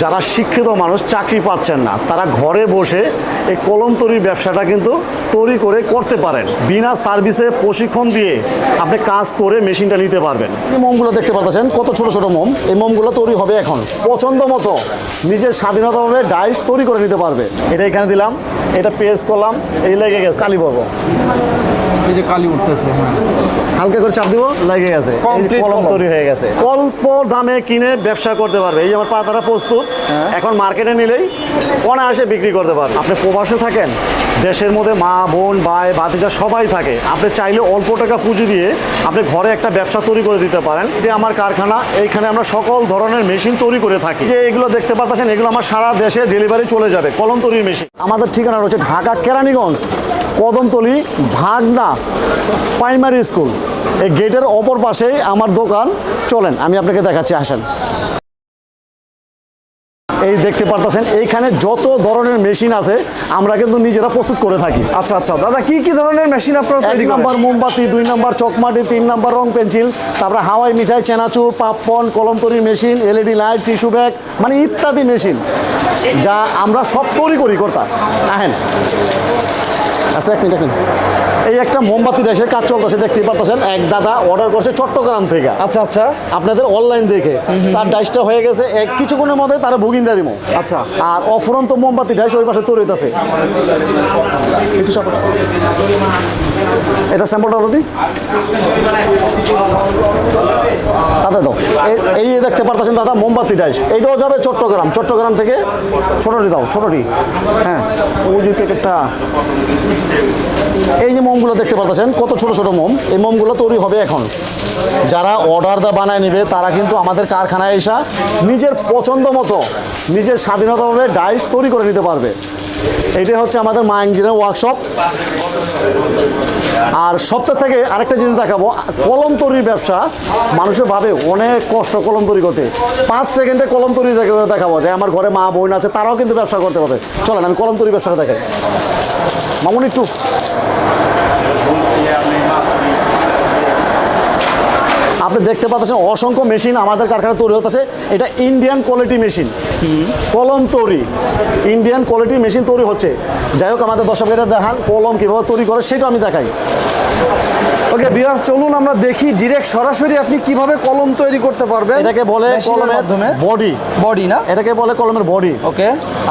যারা শিক্ষিত মানুষ, চাকরি পাচ্ছেন না, তারা ঘরে বসে এই কলম তৈরির ব্যবসাটা কিন্তু তৈরি করে করতে পারেন। বিনা সার্ভিসে প্রশিক্ষণ দিয়ে আপনি কাজ করে মেশিনটা নিতে পারবেন। এই মোমগুলো দেখতে পাচ্ছেন কত ছোট ছোট মোম। এই মোমগুলো তৈরি হবে এখন। পছন্দ মতো নিজের স্বাধীনতাভাবে ডাইস তৈরি করে নিতে পারবে। এটা এখানে দিলাম, এটা পেস্ট করলাম, এই লেগে গেছে, কালি এই যে কালি উঠতেছে হ্যাঁ। হালকা করে চাপ দিব লেগে গেছে। কলম। তৈরি হয়ে গেছে। অল্প দামে কিনে ব্যবসা করতে পারবে। এই আমার পাতাটা প্রস্তুত এখন মার্কেটে নিলেই অনায়াসে বিক্রি করতে পারবে। আপনি প্রবাসে থাকেন দেশের মধ্যে মা বোন ভাই ভাতিজা সবাই থাকে। আপনি চাইলে অল্প টাকা পুঁজি দিয়ে আপনি ঘরে একটা ব্যবসা তৈরি করে দিতে পারেন। যে আমার কারখানা এইখানে আমরা সকল ধরনের মেশিন তৈরি করে থাকি। যে এগুলো দেখতে পাচ্ছেন এগুলো আমার সারা দেশে ডেলিভারি চলে যাবে কলম তৈরির মেশিন। আমাদের ঠিকানা রয়েছে ঢাকা কেরানীগঞ্জ কদমতলি ভাগনা। প্রাইমারি স্কুল এই গেটের অপর পাশেই আমার দোকান। চলেন আমি আপনাকে দেখাচ্ছি আসেন। এই দেখতে পারতেছেন এইখানে যত ধরনের মেশিন আছে আমরা কিন্তু নিজেরা প্রস্তুত করে থাকি। আচ্ছা আচ্ছা। দাদা কি কি ধরনের মেশিন আপনারা তৈরি করেন? নাম্বার মোমবাতি দুই নাম্বার চকমাটি তিন নাম্বার রং পেন্সিল তারপরে হাওয়াই মিঠাই চেনাচুর পাপন কলম তৈরির machine LED light tissue bag মানে ইত্যাদি মেশিন যা আমরা সব তৈরি করি করতাম আহেন। আচ্ছা এক মিনিট এক মিনিট। এই একটা মোমবাতি দেশে কাজ চলতেছে দেখতেই পারতেছেন এক দাদা অর্ডার করছে চট্টগ্রাম থেকে। আচ্ছা আচ্ছা। আপনাদের অনলাইন দেখে। তার ডাইসটা হয়ে গেছে এক কিছুক্ষণের মধ্যে তারা দিয়ে দিব আচ্ছা। আর অফুরন্ত মোমবাতি ডাইস ওই পাশে তৈরি হইতাছে। একটু সাপোর্ট এটা স্যাম্পলটা দিই দাও এই- দেখতে পারতেছেন দাদা, মোমবাতি ডাইস এইটাও যাবে চট্টগ্রাম। চট্টগ্রাম থেকে ছোটটি দাও, ছোটটি। হ্যাঁ ওই প্যাকেটটা এই যে মোমগুলো দেখতে পারতেছেন, কত ছোট ছোট মোম। এই মোমগুলো তৈরি হবে এখন। যারা অর্ডার দা বানায় নেবে, তারা কিন্তু আমাদের কারখানায় এসা নিজের পছন্দ মতো, নিজের স্বাধীনতাভাবে ডাইস তৈরি করে নিতে পারবে। এইটাই হচ্ছে আমাদের মা ইঞ্জিনিয়ার ওয়ার্কশপ আর সপ্তাহ থেকে আরেকটা জিনিস দেখাবো, কলম তৈরির ব্যবসা মানুষের ভাবে অনেক কষ্ট কলম তৈরি করতে। পাঁচ সেকেন্ডে কলম তৈরি দেখে- দেখাবো যে আমার ঘরে মা বোন আছে, তারাও কিন্তু ব্যবসা করতে পারবে। চলেন, আমি কলম তৈরি ব্যবসাটা দেখাই। মামুন, একটু আপনি দেখতে পাচ্ছেন অসংখ্য মেশিন আমাদের কারখানা তৈরি হতেছে। এটা ইন্ডিয়ান কোয়ালিটি মেশিন কলম তৈরি। ইন্ডিয়ান কোয়ালিটি মেশিন তৈরি হচ্ছে। যাই হোক আমাদের দর্শকেরা দেখান কলম কীভাবে তৈরি করে সেটা আমি দেখাই। ওকে বিয়ার্স চলুন আমরা দেখি ডিরেক্ট সরাসরি আপনি কীভাবে কলম তৈরি করতে পারবেন এটাকে বলে কলমের মাধ্যমে। বডি বডি না? এটাকে বলে কলমের বডি ওকে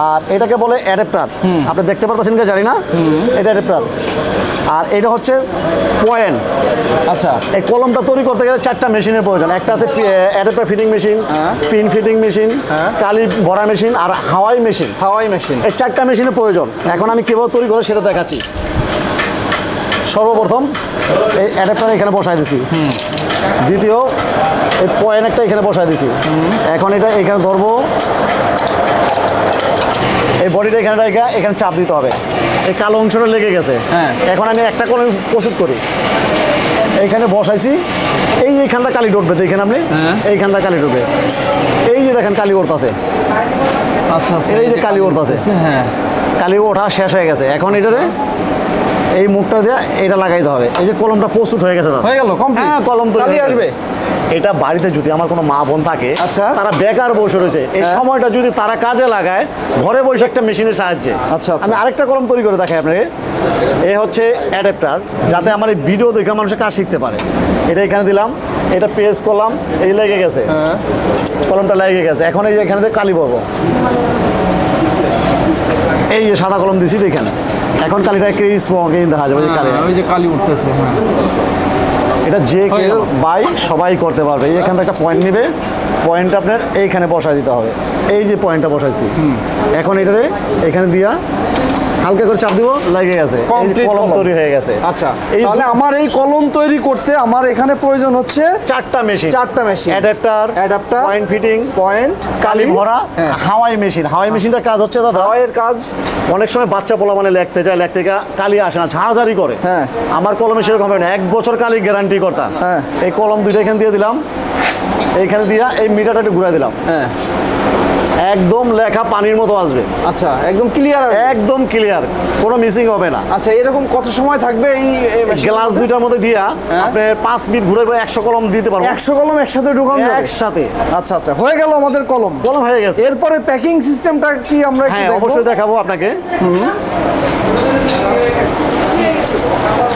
আর এটাকে বলে অ্যাডাপ্টার আপনি দেখতে পারতেছেন কি জানি না। এটা অ্যাডাপ্টার আর এটা হচ্ছে পয়েন্ট। আচ্ছা। এই কলমটা তৈরি করতে গেলে চারটা মেশিনের প্রয়োজন। একটা আছে অ্যাডাপ্টার ফিটিং মেশিন হ্যাঁ। পিন ফিটিং মেশিন হ্যাঁ। কালি ভরা মেশিন আর হাওয়াই মেশিন। হাওয়াই মেশিন। এই চারটা মেশিনের প্রয়োজন। এখন আমি কীভাবে তৈরি করে সেটা দেখাচ্ছি। সর্বপ্রথম এই অ্যাডাপ্টার এখানে বসাই দিছি। দ্বিতীয় এই পয়েন্ট একটা এখানে বসাই দিছি। এখন এটা এখানে ধরবো। এই বডিটা এখানে রেখে এখানে চাপ দিতে হবে। এই কালো অংশটা লেগে গেছে। হ্যাঁ। এখন আমি একটা কলম প্রস্তুত করি। এইখানে বসাইছি। এই যে এইখানটা কালি ডুববে দেখেন আপনি? হ্যাঁ। এইখানটা কালি ডুববে। এই যে দেখেন কালি ওরতাছে আচ্ছা আচ্ছা। এই যে কালি ওরতাছে হ্যাঁ। কালি ওঠা শেষ হয়ে গেছে। এখন এটারে এই মুখটা দিয়ে এটা লাগাইতে হবে। এই যে কলমটা প্রস্তুত হয়ে গেছে হয়ে গেল কমপ্লিট হ্যাঁ কলম কালি আসবে। এটা বাড়িতে যদি আমার কোনো মা বোন থাকে আচ্ছা। তারা বেকার বসে রয়েছে। এই হ্যাঁ। সময়টা যদি তারা কাজে লাগায় ঘরে বসে একটা মেশিনের সাহায্যে। আচ্ছা, আচ্ছা। আমি আরেকটা কলম তৈরি করে দেখাই আপনাকে। এ হচ্ছে অ্যাডাপ্টার যাতে আমার এই ভিডিও দেখে মানুষের কাজ শিখতে পারে। এটা এখানে দিলাম এটা পেজ করলাম এই লেগে গেছে। হ্যাঁ। কলমটা লেগে গেছে। এখন এই যে এখানে কালি পাবো এই যে সাদা কলম দিছি দেখেন। এখন কালিটা ক্রিস্প দেখা যাবে যে কালি। হ্যাঁ, ওই যে কালি উঠতেছে হ্যাঁ। এটা যে কেউ বাই সবাই করতে পারবে। এখান থেকে একটা পয়েন্ট নেবে। পয়েন্ট আপনার এইখানে বসাই দিতে হবে। এই যে পয়েন্টটা বসাইছি। এখন এটারে এখানে দিয়া হালকা করে চাপ দিব লেগে গেছে। কলম। তৈরি হয়ে গেছে। আচ্ছা তাহলে আমার এই কলম তৈরি করতে আমার এখানে প্রয়োজন হচ্ছে চারটা মেশিন চারটা machine adapter Adapter, point fitting point কালি ভরা হ্যাঁ। হাওয়াই মেশিন হাওয়াই মেশিনটার কাজ হচ্ছে দাদা। হাওয়াইয়ের কাজ। অনেক সময় বাচ্চা পোলা মানে লিখতে যায় লিখতে কালি আসে না ঝাড়াঝাড়ি করে। হ্যাঁ। আমার কলমে সেরকম হবে না। এক বছর কালি গ্যারান্টি করতাম হ্যাঁ। এই কলম দুইটা এখানে দিয়ে দিলাম। এইখানে দিয়া এই মিটারটা একটু ঘুরে দিলাম। হ্যাঁ। একদম লেখা পানির মতো আসবে। আচ্ছা একদম ক্লিয়ার একদম ক্লিয়ার কোনো মিসিং হবে না। আচ্ছা এরকম কত সময় থাকবে এই গ্লাস দুইটার মধ্যে দিয়া হ্যাঁ। আপনি পাঁচ মিনিট ঘুরে একশো কলম দিতে পারব। একশো কলম একসাথে ঢুকানো একসাথে। আচ্ছা আচ্ছা হয়ে গেল আমাদের কলম। কলম হয়ে গেছে। এরপরে প্যাকিং সিস্টেমটা কি আমরা হ্যাঁ অবশ্যই দেখাবো আপনাকে।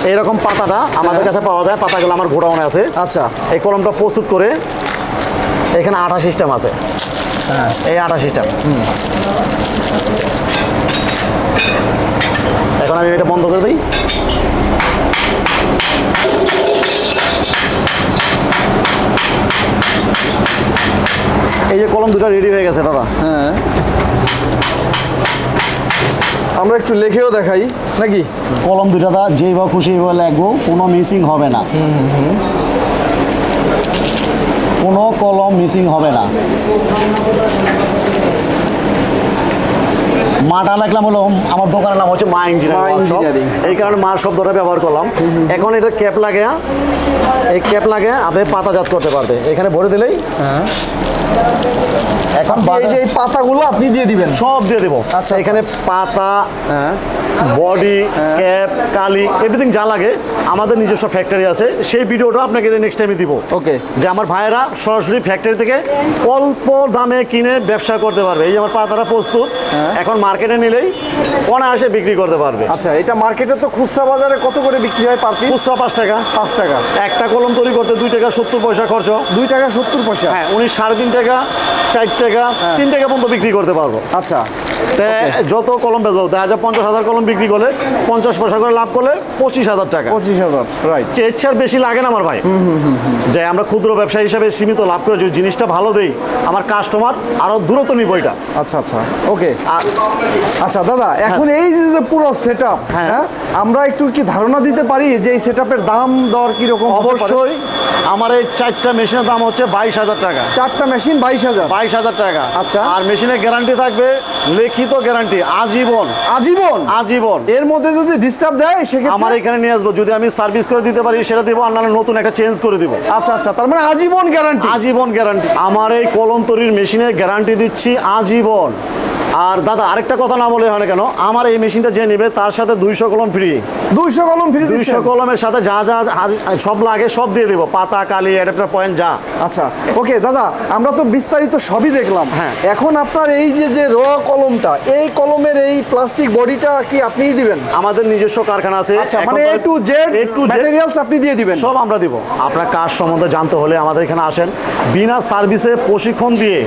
এইরকম পাতাটা আমাদের কাছে পাওয়া যায় পাতাগুলো আমার গোডাউনে আছে। আচ্ছা। এই কলমটা প্রস্তুত করে এখানে আঠা সিস্টেম আছে। হ্যাঁ এই সিস্টেম এখন আমি এটা বন্ধ করে দিই। এই যে কলম দুটো রেডি হয়ে গেছে দাদা। হ্যাঁ। আমরা একটু লিখেও দেখাই নাকি? কলম দুটা দা যেইভাবে খুশি এইভাবে লাগবো কোনো মিসিং হবে না। কোনো কলম মিসিং হবে না। মাটা লাগলাম হলো আমার দোকানের নাম হচ্ছে মা মা ইঞ্জিনিয়ারিং এই কারণে মার শব্দটা ব্যবহার করলাম। এখন এটা ক্যাপ লাগে এই ক্যাপ লাগে আপনি পাতাজাত করতে পারবে। এখানে ভরে দিলেই হ্যাঁ। এখন এই যে পাতাগুলো আপনি দিয়ে দিবেন? সব দিয়ে দেবো। আচ্ছা, এখানে পাতা হ্যাঁ। বডি ক্যাপ কালি এভরিথিং যা লাগে আমাদের নিজস্ব ফ্যাক্টরি আছে। সেই ভিডিওটা আপনাকে নেক্সট টাইমে দিব। ওকে যে আমার ভাইয়েরা সরাসরি ফ্যাক্টরি থেকে অল্প দামে কিনে ব্যবসা করতে পারবে। এই আমার পাতাটা প্রস্তুত এখন মার্কেটে নিলেই অনায়াসে বিক্রি করতে পারবে। আচ্ছা এটা মার্কেটে তো খুচরা বাজারে কত করে বিক্রি হয় পার পিস খুচরা পাঁচ টাকা। পাঁচ টাকা। একটা কলম তৈরি করতে দুই টাকা সত্তর পয়সা খরচ। দুই টাকা সত্তর পয়সা? হ্যাঁ উনি সাড়ে তিন টাকা চার টাকা তিন টাকা পর্যন্ত বিক্রি করতে পারব। আচ্ছা। যত কলম বেচবো দেখা যায় পঞ্চাশ হাজার কলম বিক্রি করলে পঞ্চাশ পয়সা করে লাভ করলে পঁচিশ হাজার টাকা। পঁচিশ হাজার রাইট ইচ্ছার বেশি লাগে না আমার ভাই। যে আমরা ক্ষুদ্র ব্যবসা হিসাবে সীমিত লাভ করে যদি জিনিসটা ভালো দেই আমার কাস্টমার আরও দূরত্ব নিব এটা। আচ্ছা আচ্ছা ওকে আচ্ছা দাদা এখন এই যে পুরো সেট হ্যাঁ। হ্যাঁ আমরা একটু কি ধারণা দিতে পারি যে এই সেট দাম দর কীরকম? অবশ্যই আমার এই চারটা মেশিনের দাম হচ্ছে বাইশ হাজার টাকা। চারটা মেশিন বাইশ হাজার। বাইশ হাজার টাকা। আচ্ছা। আর মেশিনের গ্যারান্টি থাকবে লিখিত গ্যারান্টি আজীবন। আজীবন? আজীবন। এর মধ্যে যদি ডিস্টার্ব দেয় সেক্ষেত্রে আমার এখানে নিয়ে আসব। যদি আমি সার্ভিস করে দিতে পারি সেটা দিব আর নাহলে নতুন একটা চেঞ্জ করে দিব। আচ্ছা আচ্ছা তার মানে আজীবন গ্যারান্টি আজীবন গ্যারান্টি আমার এই কলম তৈরির মেশিনের গ্যারান্টি দিচ্ছি আজীবন। আর দাদা আরেকটা কথা না বলে হয় না কেন? আমার এই মেশিনটা যে নেবে তার সাথে দুইশো কলম ফ্রি দুইশো কলম ফ্রি দুইশো কলমের সাথে যা যা সব লাগে সব দিয়ে দেবো। পাতা কালি অ্যাডাপ্টার পয়েন্ট যা। আচ্ছা ওকে দাদা আমরা তো বিস্তারিত সবই দেখলাম। হ্যাঁ। এখন আপনার এই যে যে র কলমটা এই কলমের এই প্লাস্টিক বডিটা কি আপনিই দিবেন? আমাদের নিজস্ব কারখানা আছে। আচ্ছা মানে A to Z to Z materials আপনি দিয়ে দিবেন। সব আমরা দিব। আপনার কাজ সম্বন্ধে জানতে হলে আমাদের এখানে আসেন। বিনা সার্ভিসে প্রশিক্ষণ দিয়ে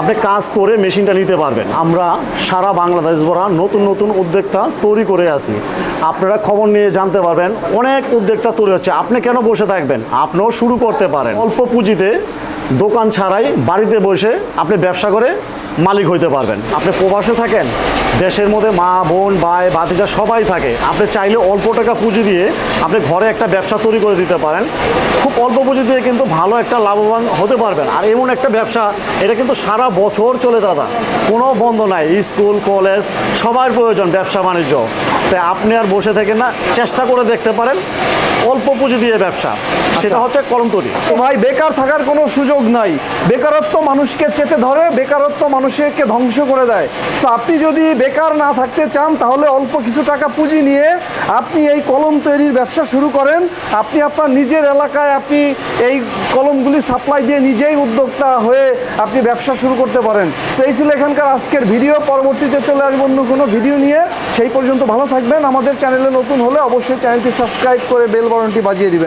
আপনি কাজ করে মেশিনটা নিতে পারবেন। আমরা সারা বাংলাদেশ ভরা নতুন নতুন উদ্যোক্তা তৈরি করে আছি। আপনারা খবর নিয়ে জানতে পারবেন, অনেক উদ্যোক্তা তৈরি হচ্ছে। আপনি কেন বসে থাকবেন? আপনিও শুরু করতে পারেন। অল্প পুঁজিতে দোকান ছাড়াই বাড়িতে বসে আপনি ব্যবসা করে মালিক হইতে পারবেন। আপনি প্রবাসে থাকেন দেশের মধ্যে মা বোন ভাই ভাতিজা সবাই থাকে। আপনি চাইলে অল্প টাকা পুঁজি দিয়ে আপনি ঘরে একটা ব্যবসা তৈরি করে দিতে পারেন। খুব অল্প পুঁজি দিয়ে কিন্তু ভালো একটা লাভবান হতে পারবেন। আর এমন একটা ব্যবসা এটা কিন্তু সারা বছর চলে দাদা। কোনো বন্ধ নাই স্কুল কলেজ সবার প্রয়োজন ব্যবসা বাণিজ্য। তাই আপনি আর বসে থাকেন না চেষ্টা করে দেখতে পারেন অল্প পুঁজি দিয়ে ব্যবসা। সেটা হচ্ছে কলম তৈরি। ভাই বেকার থাকার কোনো সুযোগ নাই। বেকারত্ব মানুষকে চেপে ধরে, বেকারত্ব মানুষকে ধ্বংস করে দেয়। তো আপনি যদি বেকার না থাকতে চান, তাহলে অল্প কিছু টাকা পুঁজি নিয়ে আপনি এই কলম তৈরির ব্যবসা শুরু করেন। আপনি আপনার নিজের এলাকায় আপনি এই কলমগুলি সাপ্লাই দিয়ে নিজেই উদ্যোক্তা হয়ে আপনি ব্যবসা শুরু করতে পারেন। সেই ছিল এখানকার আজকের ভিডিও। পরবর্তীতে চলে আসব অন্য কোনো ভিডিও নিয়ে। সেই পর্যন্ত ভালো থাকবেন। আমাদের চ্যানেলে নতুন হলে অবশ্যই চ্যানেলটি সাবস্ক্রাইব করে বেল বাটনটি বাজিয়ে দিবেন।